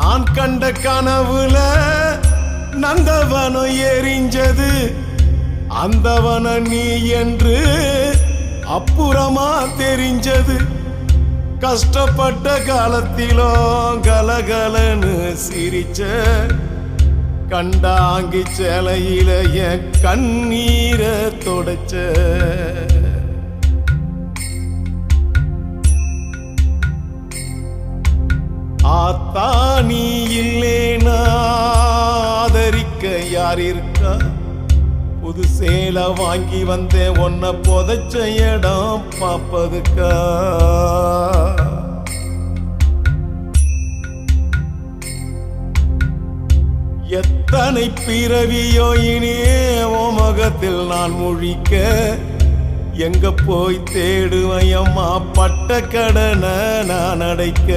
நான் கண்ட கனவுல நந்தவனம் எரிஞ்சது. அந்தவன நீ என்று அப்புறமா தெரிஞ்சது. கஷ்டப்பட்ட காலத்திலும் கலகலன்னு சிரிச்ச கண்டாங்கி சேலையில என் கண்ணீரை தொடச்ச. ஆத்தா நீ இல்லேனா ஆதரிக்க யார் இருக்கா புது சேலை வாங்கி வந்தேன் உன்னை புதைச்ச இடம் பார்ப்பதுக்கா? எத்தனை பிறவியோ இனியே ஓ முகத்தில் நான் முழிக்க எங்க போய் தேடுவையம்மா? பட்ட கடனை நான் அடைக்க.